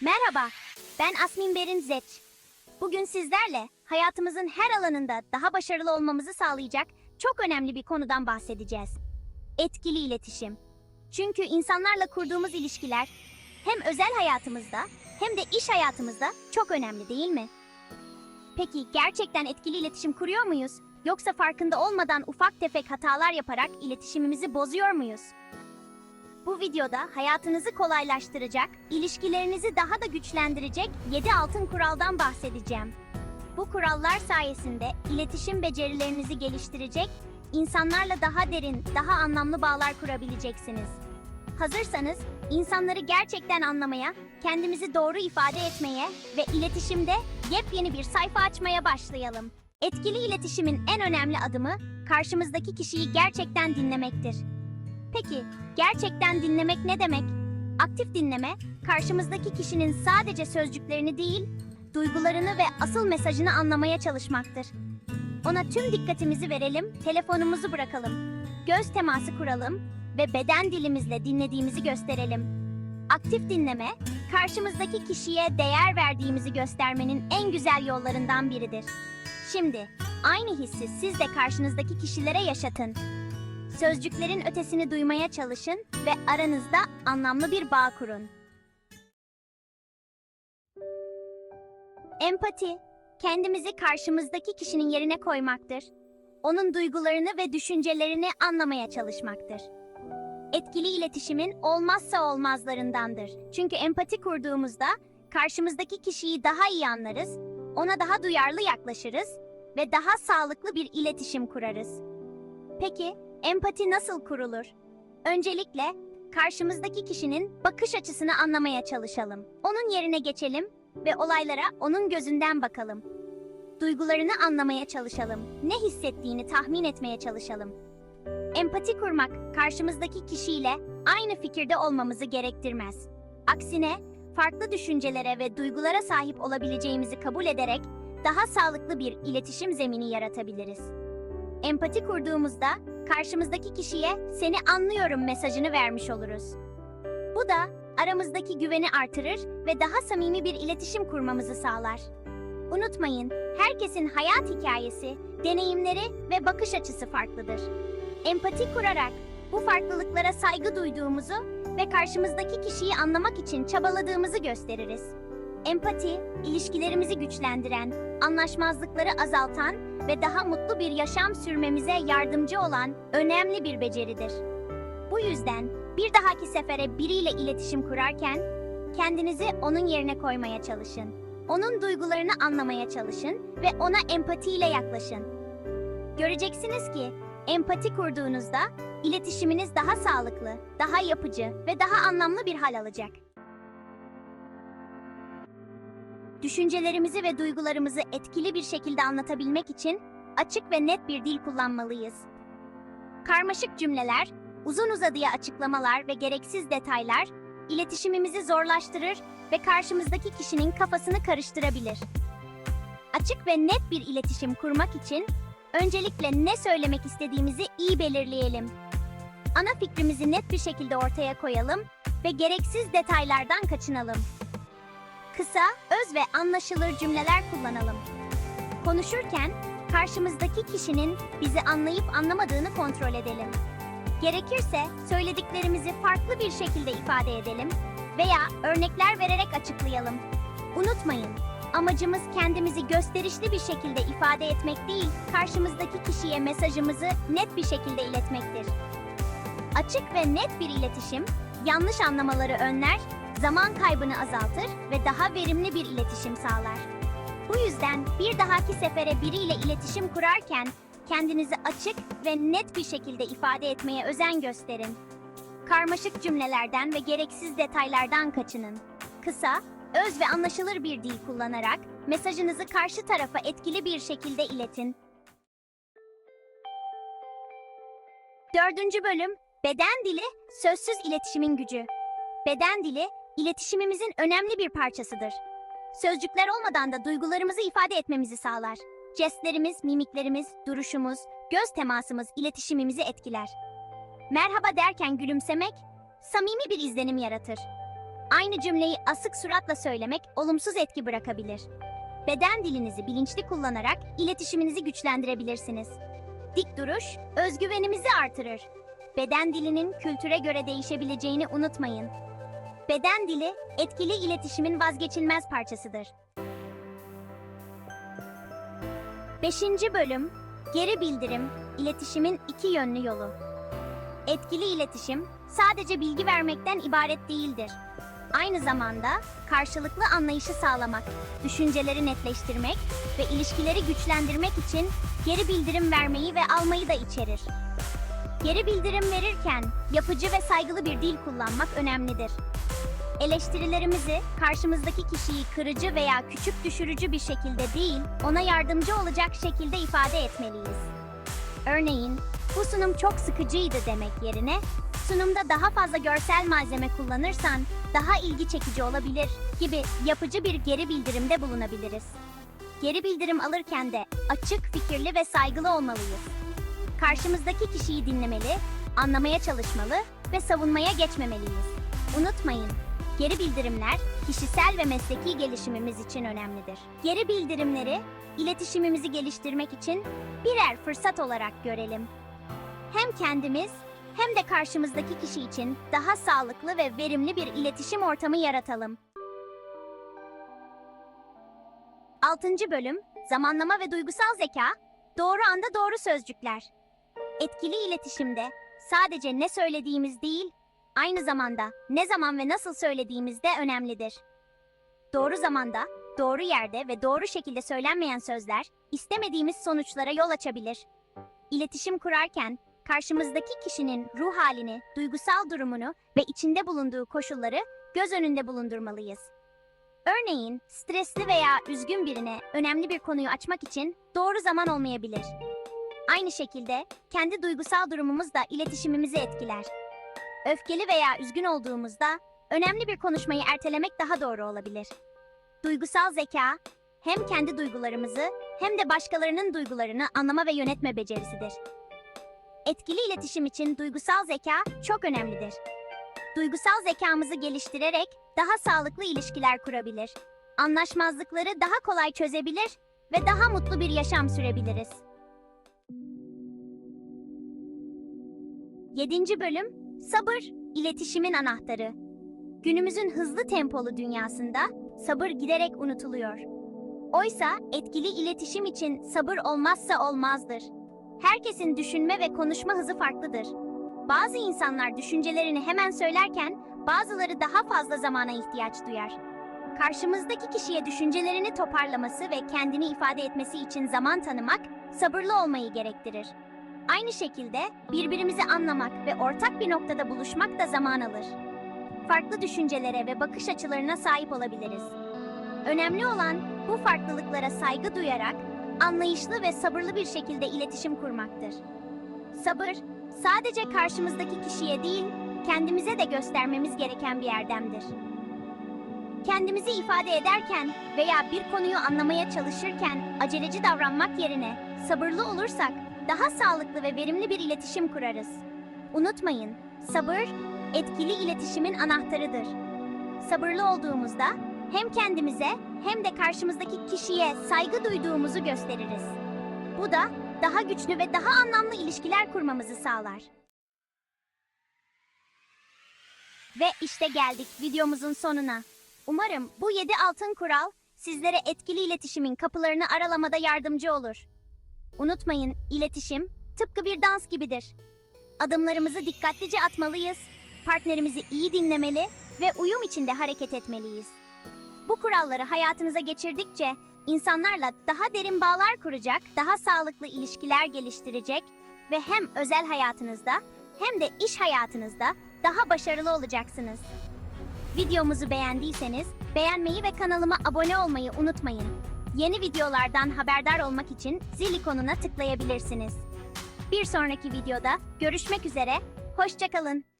Merhaba, ben Asmin Berin Zeç. Bugün sizlerle hayatımızın her alanında daha başarılı olmamızı sağlayacak çok önemli bir konudan bahsedeceğiz. Etkili iletişim. Çünkü insanlarla kurduğumuz ilişkiler hem özel hayatımızda hem de iş hayatımızda çok önemli değil mi? Peki gerçekten etkili iletişim kuruyor muyuz? Yoksa farkında olmadan ufak tefek hatalar yaparak iletişimimizi bozuyor muyuz? Bu videoda hayatınızı kolaylaştıracak, ilişkilerinizi daha da güçlendirecek 7 altın kuraldan bahsedeceğim. Bu kurallar sayesinde iletişim becerilerinizi geliştirecek, insanlarla daha derin, daha anlamlı bağlar kurabileceksiniz. Hazırsanız insanları gerçekten anlamaya, kendimizi doğru ifade etmeye ve iletişimde yepyeni bir sayfa açmaya başlayalım. Etkili iletişimin en önemli adımı karşımızdaki kişiyi gerçekten dinlemektir. Peki, gerçekten dinlemek ne demek? Aktif dinleme, karşımızdaki kişinin sadece sözcüklerini değil, duygularını ve asıl mesajını anlamaya çalışmaktır. Ona tüm dikkatimizi verelim, telefonumuzu bırakalım. Göz teması kuralım ve beden dilimizle dinlediğimizi gösterelim. Aktif dinleme, karşımızdaki kişiye değer verdiğimizi göstermenin en güzel yollarından biridir. Şimdi, aynı hissi siz de karşınızdaki kişilere yaşatın. Sözcüklerin ötesini duymaya çalışın ve aranızda anlamlı bir bağ kurun. Empati, kendimizi karşımızdaki kişinin yerine koymaktır. Onun duygularını ve düşüncelerini anlamaya çalışmaktır. Etkili iletişimin olmazsa olmazlarındandır. Çünkü empati kurduğumuzda karşımızdaki kişiyi daha iyi anlarız, ona daha duyarlı yaklaşırız ve daha sağlıklı bir iletişim kurarız. Peki, empati nasıl kurulur? Öncelikle karşımızdaki kişinin bakış açısını anlamaya çalışalım. Onun yerine geçelim ve olaylara onun gözünden bakalım. Duygularını anlamaya çalışalım. Ne hissettiğini tahmin etmeye çalışalım. Empati kurmak karşımızdaki kişiyle aynı fikirde olmamızı gerektirmez. Aksine farklı düşüncelere ve duygulara sahip olabileceğimizi kabul ederek daha sağlıklı bir iletişim zemini yaratabiliriz. Empati kurduğumuzda karşımızdaki kişiye seni anlıyorum mesajını vermiş oluruz. Bu da aramızdaki güveni artırır ve daha samimi bir iletişim kurmamızı sağlar. Unutmayın, herkesin hayat hikayesi, deneyimleri ve bakış açısı farklıdır. Empati kurarak bu farklılıklara saygı duyduğumuzu ve karşımızdaki kişiyi anlamak için çabaladığımızı gösteririz. Empati, ilişkilerimizi güçlendiren, anlaşmazlıkları azaltan ve daha mutlu bir yaşam sürmemize yardımcı olan önemli bir beceridir. Bu yüzden bir dahaki sefere biriyle iletişim kurarken kendinizi onun yerine koymaya çalışın. Onun duygularını anlamaya çalışın ve ona empatiyle yaklaşın. Göreceksiniz ki empati kurduğunuzda iletişiminiz daha sağlıklı, daha yapıcı ve daha anlamlı bir hal alacak. Düşüncelerimizi ve duygularımızı etkili bir şekilde anlatabilmek için açık ve net bir dil kullanmalıyız. Karmaşık cümleler, uzun uzadıya açıklamalar ve gereksiz detaylar iletişimimizi zorlaştırır ve karşımızdaki kişinin kafasını karıştırabilir. Açık ve net bir iletişim kurmak için öncelikle ne söylemek istediğimizi iyi belirleyelim. Ana fikrimizi net bir şekilde ortaya koyalım ve gereksiz detaylardan kaçınalım. Kısa, öz ve anlaşılır cümleler kullanalım. Konuşurken karşımızdaki kişinin bizi anlayıp anlamadığını kontrol edelim. Gerekirse söylediklerimizi farklı bir şekilde ifade edelim veya örnekler vererek açıklayalım. Unutmayın, amacımız kendimizi gösterişli bir şekilde ifade etmek değil, karşımızdaki kişiye mesajımızı net bir şekilde iletmektir. Açık ve net bir iletişim, yanlış anlamaları önler, zaman kaybını azaltır ve daha verimli bir iletişim sağlar. Bu yüzden bir dahaki sefere biriyle iletişim kurarken kendinizi açık ve net bir şekilde ifade etmeye özen gösterin. Karmaşık cümlelerden ve gereksiz detaylardan kaçının. Kısa, öz ve anlaşılır bir dil kullanarak mesajınızı karşı tarafa etkili bir şekilde iletin. Dördüncü bölüm, beden dili, sözsüz iletişimin gücü. Beden dili, iletişimimizin önemli bir parçasıdır. Sözcükler olmadan da duygularımızı ifade etmemizi sağlar. Jestlerimiz, mimiklerimiz, duruşumuz, göz temasımız iletişimimizi etkiler. Merhaba derken gülümsemek, samimi bir izlenim yaratır. Aynı cümleyi asık suratla söylemek olumsuz etki bırakabilir. Beden dilinizi bilinçli kullanarak iletişiminizi güçlendirebilirsiniz. Dik duruş, özgüvenimizi artırır. Beden dilinin kültüre göre değişebileceğini unutmayın. Beden dili, etkili iletişimin vazgeçilmez parçasıdır. 5. bölüm Geri bildirim, iletişimin iki yönlü yolu. Etkili iletişim sadece bilgi vermekten ibaret değildir. Aynı zamanda karşılıklı anlayışı sağlamak, düşünceleri netleştirmek ve ilişkileri güçlendirmek için geri bildirim vermeyi ve almayı da içerir. Geri bildirim verirken yapıcı ve saygılı bir dil kullanmak önemlidir. Eleştirilerimizi karşımızdaki kişiyi kırıcı veya küçük düşürücü bir şekilde değil, ona yardımcı olacak şekilde ifade etmeliyiz. Örneğin, bu sunum çok sıkıcıydı demek yerine, sunumda daha fazla görsel malzeme kullanırsan daha ilgi çekici olabilir gibi yapıcı bir geri bildirimde bulunabiliriz. Geri bildirim alırken de açık, fikirli ve saygılı olmalıyız. Karşımızdaki kişiyi dinlemeli, anlamaya çalışmalı ve savunmaya geçmemeliyiz. Unutmayın, geri bildirimler kişisel ve mesleki gelişimimiz için önemlidir. Geri bildirimleri iletişimimizi geliştirmek için birer fırsat olarak görelim. Hem kendimiz hem de karşımızdaki kişi için daha sağlıklı ve verimli bir iletişim ortamı yaratalım. 6. bölüm Zamanlama ve duygusal zeka, doğru anda doğru sözcükler. Etkili iletişimde sadece ne söylediğimiz değil, aynı zamanda ne zaman ve nasıl söylediğimiz de önemlidir. Doğru zamanda, doğru yerde ve doğru şekilde söylenmeyen sözler istemediğimiz sonuçlara yol açabilir. İletişim kurarken karşımızdaki kişinin ruh halini, duygusal durumunu ve içinde bulunduğu koşulları göz önünde bulundurmalıyız. Örneğin, stresli veya üzgün birine önemli bir konuyu açmak için doğru zaman olmayabilir. Aynı şekilde kendi duygusal durumumuz da iletişimimizi etkiler. Öfkeli veya üzgün olduğumuzda önemli bir konuşmayı ertelemek daha doğru olabilir. Duygusal zeka hem kendi duygularımızı hem de başkalarının duygularını anlama ve yönetme becerisidir. Etkili iletişim için duygusal zeka çok önemlidir. Duygusal zekamızı geliştirerek daha sağlıklı ilişkiler kurabilir. Anlaşmazlıkları daha kolay çözebilir ve daha mutlu bir yaşam sürebiliriz. 7. bölüm Sabır, iletişimin anahtarı. Günümüzün hızlı tempolu dünyasında sabır giderek unutuluyor. Oysa etkili iletişim için sabır olmazsa olmazdır. Herkesin düşünme ve konuşma hızı farklıdır. Bazı insanlar düşüncelerini hemen söylerken bazıları daha fazla zamana ihtiyaç duyar. Karşımızdaki kişiye düşüncelerini toparlaması ve kendini ifade etmesi için zaman tanımak, sabırlı olmayı gerektirir. Aynı şekilde birbirimizi anlamak ve ortak bir noktada buluşmak da zaman alır. Farklı düşüncelere ve bakış açılarına sahip olabiliriz. Önemli olan bu farklılıklara saygı duyarak anlayışlı ve sabırlı bir şekilde iletişim kurmaktır. Sabır, sadece karşımızdaki kişiye değil, kendimize de göstermemiz gereken bir erdemdir. Kendimizi ifade ederken veya bir konuyu anlamaya çalışırken aceleci davranmak yerine sabırlı olursak daha sağlıklı ve verimli bir iletişim kurarız. Unutmayın, sabır etkili iletişimin anahtarıdır. Sabırlı olduğumuzda hem kendimize hem de karşımızdaki kişiye saygı duyduğumuzu gösteririz. Bu da daha güçlü ve daha anlamlı ilişkiler kurmamızı sağlar. Ve işte geldik videomuzun sonuna. Umarım bu 7 altın kural sizlere etkili iletişimin kapılarını aralamada yardımcı olur. Unutmayın, iletişim tıpkı bir dans gibidir. Adımlarımızı dikkatlice atmalıyız, partnerimizi iyi dinlemeli ve uyum içinde hareket etmeliyiz. Bu kuralları hayatınıza geçirdikçe insanlarla daha derin bağlar kuracak, daha sağlıklı ilişkiler geliştirecek ve hem özel hayatınızda hem de iş hayatınızda daha başarılı olacaksınız. Videomuzu beğendiyseniz beğenmeyi ve kanalıma abone olmayı unutmayın. Yeni videolardan haberdar olmak için zil ikonuna tıklayabilirsiniz. Bir sonraki videoda görüşmek üzere, hoşçakalın.